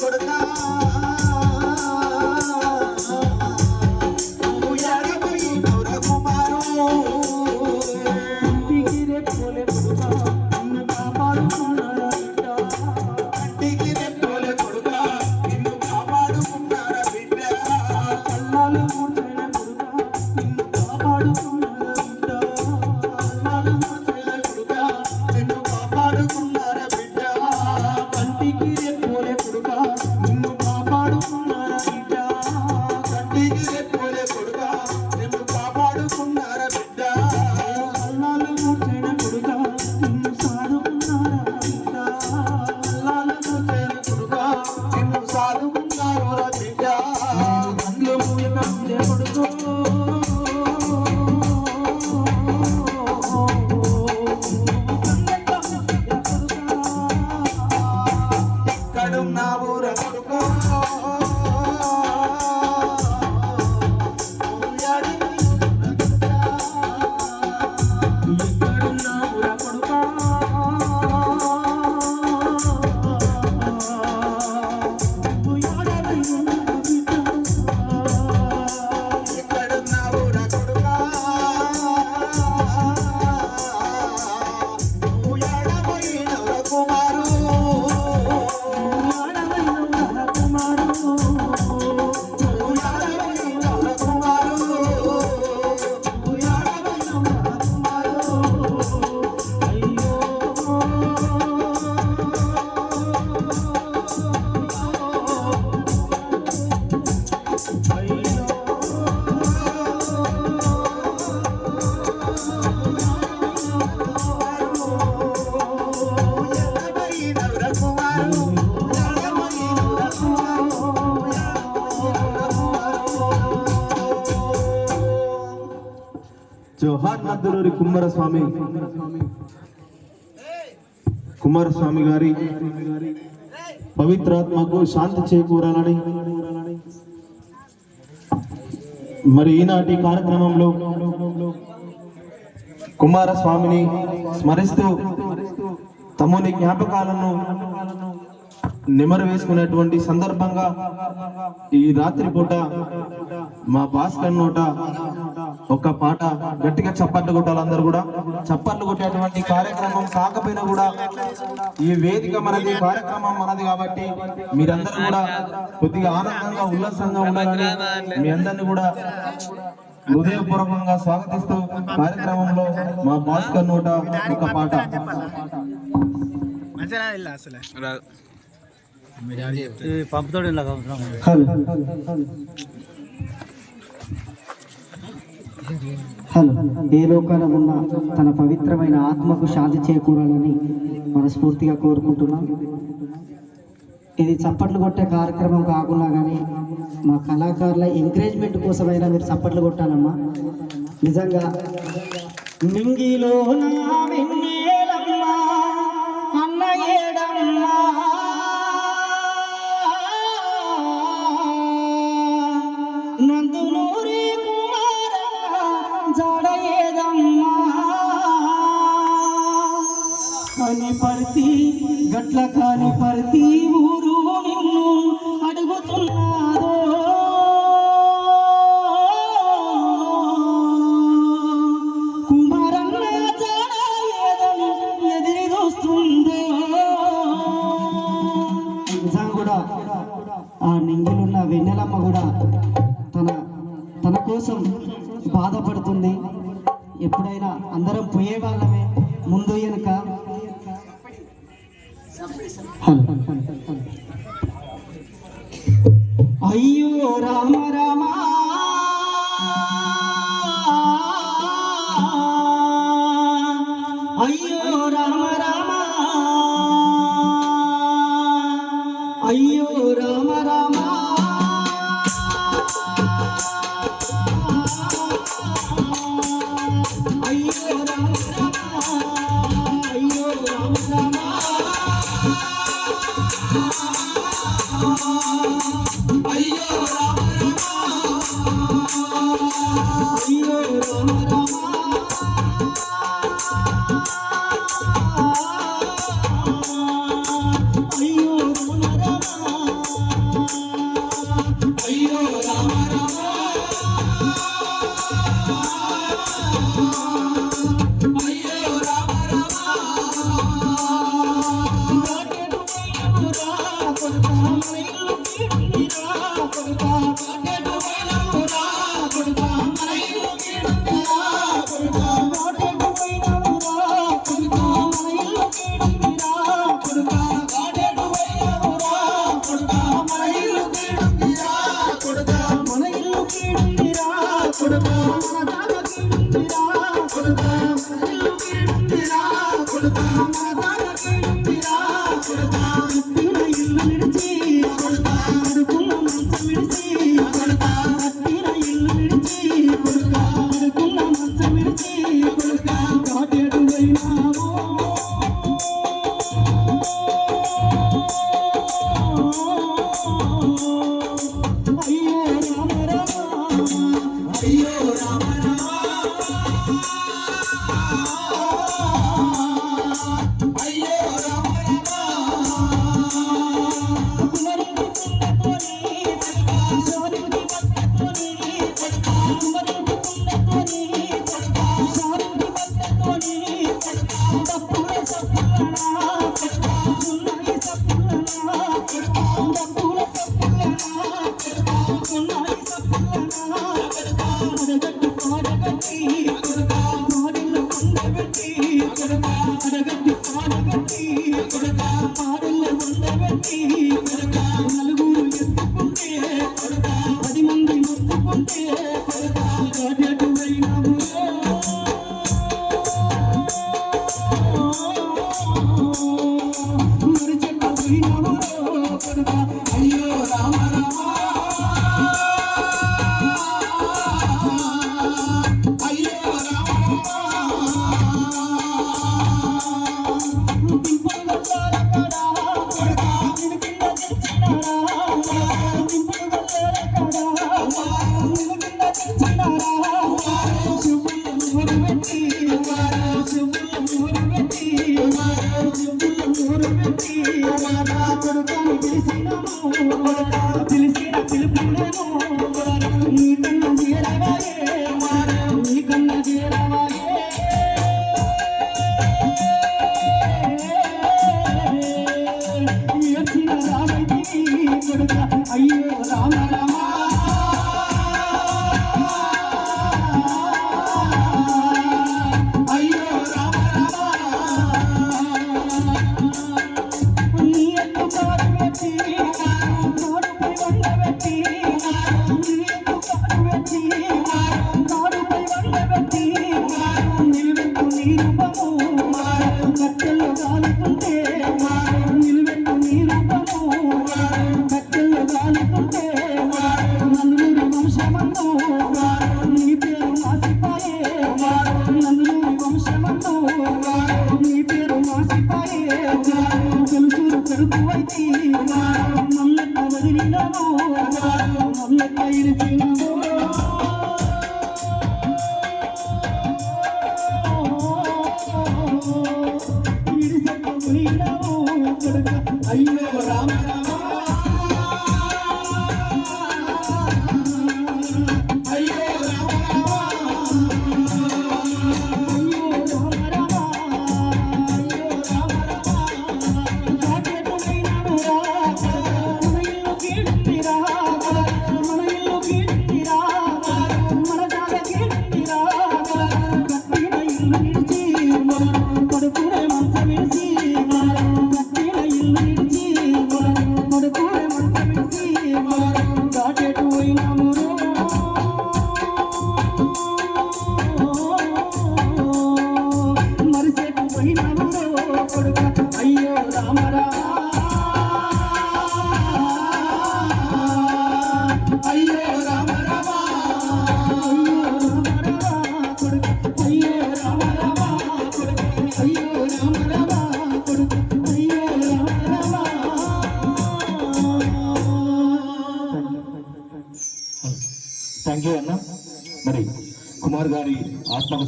கொடுத்தான் నిన్ను జోహార్ కుమారస్వామి. కుమారస్వామి గారి పవిత్రాత్మకు శాంతి చేకూరాలని. మరి ఈనాటి కార్యక్రమంలో కుమారస్వామిని స్మరిస్తూ తమ్ముని జ్ఞాపకాలను నెమరు వేసుకునేటువంటి సందర్భంగా ఈ రాత్రి పూట మా భాస్కర్ నోట ఒక పాట గట్టిగా చప్పట్లు కొట్టాలందరూ కూడా. చప్పట్లు కొట్టేటువంటి కార్యక్రమం కాకపోయినా కూడా ఈ వేదిక మనది కార్యక్రమం మనది కాబట్టి మీరందరూ కూడా కొద్దిగా ఆనందంగా ఉల్లాసంగా ఉండాలని మీ అందరిని కూడా హృదయపూర్వకంగా స్వాగతిస్తూ కార్యక్రమంలో మా భాస్కర్ నోట ఒక పాట. పంపుతాడు హలో. ఏ లోకాన ఉన్న తన పవిత్రమైన ఆత్మకు శాంతి చేకూరాలని మనస్ఫూర్తిగా కోరుకుంటున్నాం. ఇది చప్పట్లు కొట్టే కార్యక్రమం కాకుండా కానీ మా కళాకారుల ఎంకరేజ్మెంట్ కోసమైనా మీరు చప్పట్లు కొట్టాలమ్మా. నిజంగా మింగిలో నా జాడయేదమ్మా ఏదమ్మా. అని పర్తి గట్ల కాని పర్తి ಅಯ್ಯೋ ರಾಮ ರಾಮ. ಕೊಡುತ್ತೀ Thank you.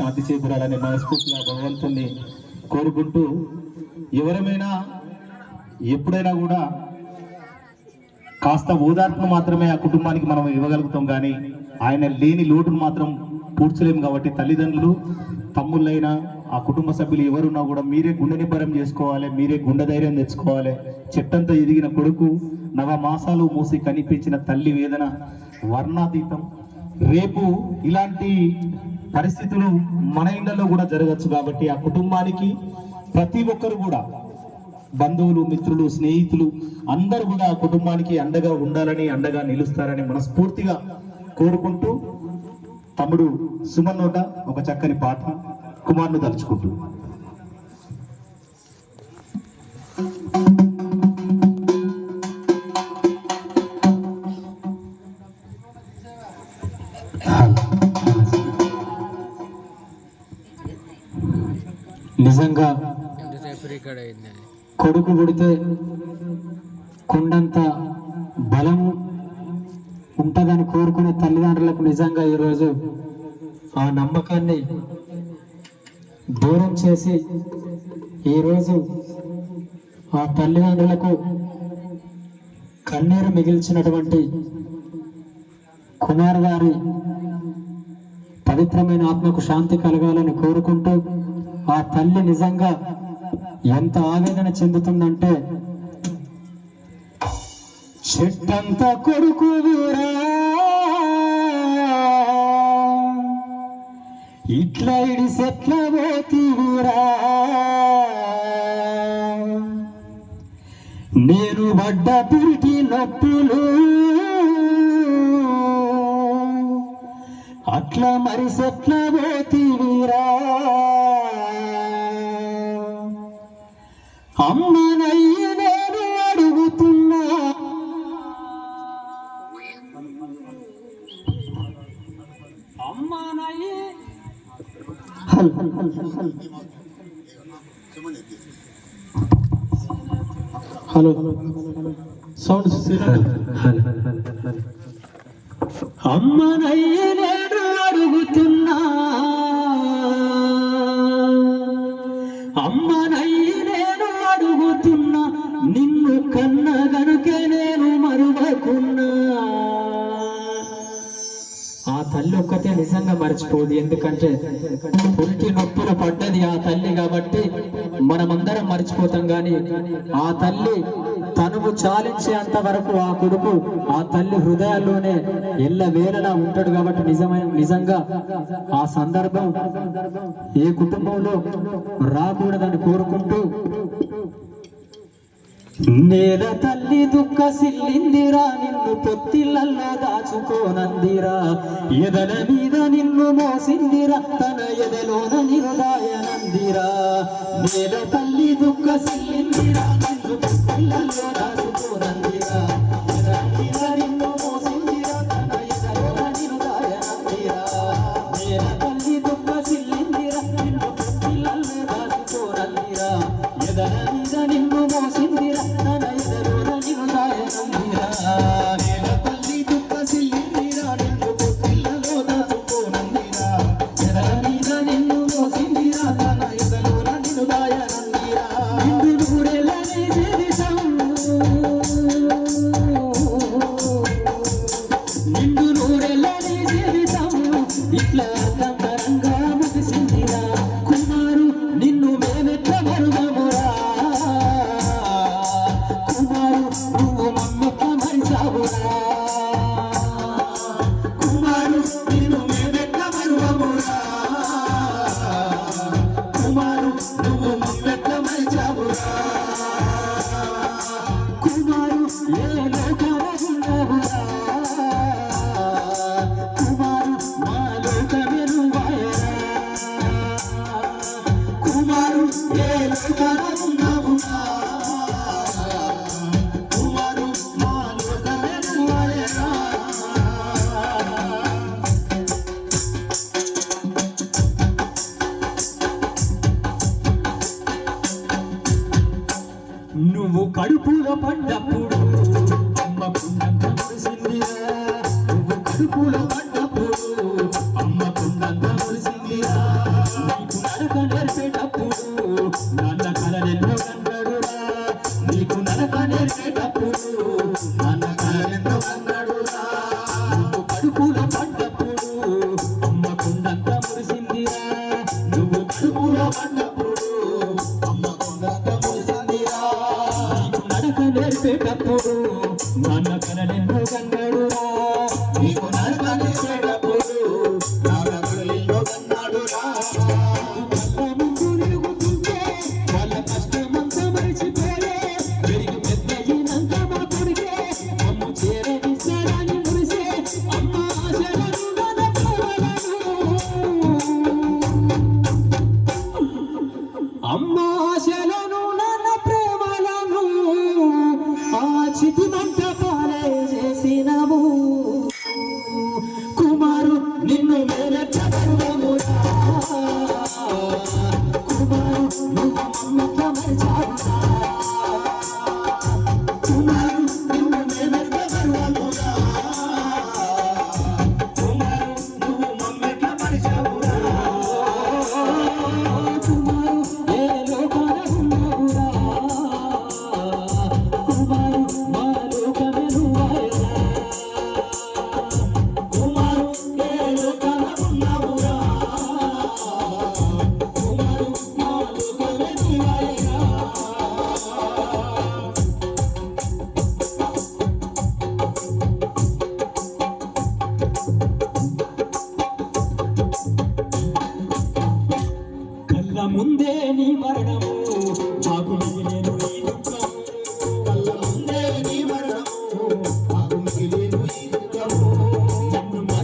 శాంతి చేకూరాలని మనస్ఫూర్తిగా భగవంతుణ్ణి కోరుకుంటూ ఎవరమైనా ఎప్పుడైనా కూడా కాస్త ఓదార్పును మాత్రమే ఆ కుటుంబానికి మనం ఇవ్వగలుగుతాం కానీ ఆయన లేని లోటును మాత్రం పూడ్చలేము కాబట్టి తల్లిదండ్రులు తమ్ముళ్ళైనా ఆ కుటుంబ సభ్యులు ఎవరున్నా కూడా మీరే గుండె నిబ్బరం చేసుకోవాలి మీరే గుండె ధైర్యం తెచ్చుకోవాలి. చెట్టంతా ఎదిగిన కొడుకు నవ మాసాలు మూసి కనిపించిన తల్లి వేదన వర్ణాతీతం. రేపు ఇలాంటి పరిస్థితులు మన ఇళ్ళలో కూడా జరగచ్చు కాబట్టి ఆ కుటుంబానికి ప్రతి ఒక్కరు కూడా బంధువులు మిత్రులు స్నేహితులు అందరూ కూడా ఆ కుటుంబానికి అండగా ఉండాలని అండగా నిలుస్తారని మనస్ఫూర్తిగా కోరుకుంటూ తమ్ముడు సుమన్ నోట ఒక చక్కని పాట కుమార్ను తలుచుకుంటూ. నిజంగా కొడుకు పుడితే కొండంత బలము ఉంటుందని కోరుకునే తల్లిదండ్రులకు నిజంగా ఈరోజు ఆ నమ్మకాన్ని దూరం చేసి ఈరోజు ఆ తల్లిదండ్రులకు కన్నీరు మిగిల్చినటువంటి కుమార్ గారి పవిత్రమైన ఆత్మకు శాంతి కలగాలని కోరుకుంటూ ఆ తల్లి నిజంగా ఎంత ఆవేదన చెందుతుందంటే చెట్టంత కొడుకు ఇట్లా ఇడిసెట్ల పోతీవురా నేను పడ్డ పిరిటి నొప్పులు అట్లా మరి సెట్ల పోతీవిరా అమ్మనయ్య నేను అడుగుతున్నా. అమ్మనయ్య. హల్. హల్ హల్ హల్. హల్ హలో సౌండ్ అమ్మనయ్య నిజంగా ఎందుకంటే పురిటి నొప్పులు పడ్డది ఆ తల్లి కాబట్టి మనమందరం మర్చిపోతాం గాని ఆ తల్లి తనువు చాలించేంత వరకు ఆ కొడుకు ఆ తల్లి హృదయాల్లోనే ఎల్ల వేలలా ఉంటాడు కాబట్టి నిజమైన నిజంగా ఆ సందర్భం ఏ కుటుంబంలో రాకూడదని కోరుకుంటూ నేల తల్లి దుఃఖ సిల్లిందిరా నిన్ను పొత్తిళ్ళల్లో దాచుకోనందిరా ఎదల మీద నిన్ను మోసిందిరా తన ఎదలోన నిరుదాయనందిరా నేల తల్లి దుఃఖ సిల్లిందిరా నిన్ను పొత్తిళ్ళల్లో నూరెళ్ళని జీవితం ఇట్లా కుమారు ఏ Yeah.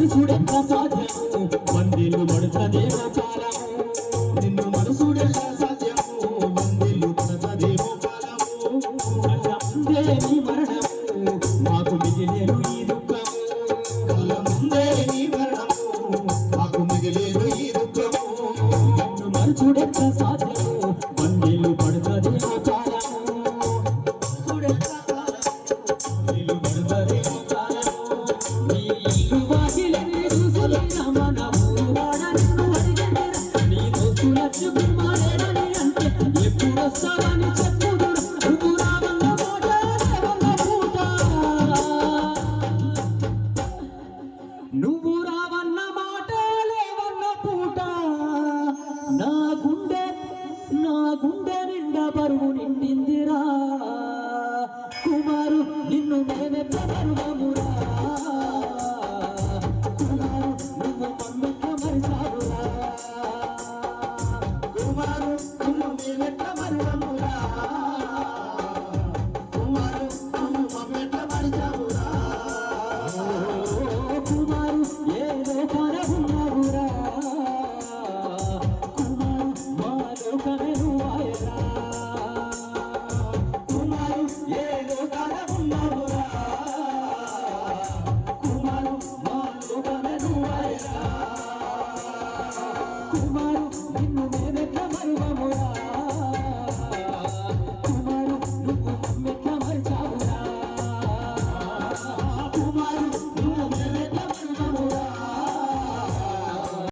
నిన్ను మరుసుడెంత సాధ్యము వందేళ్ళు Sana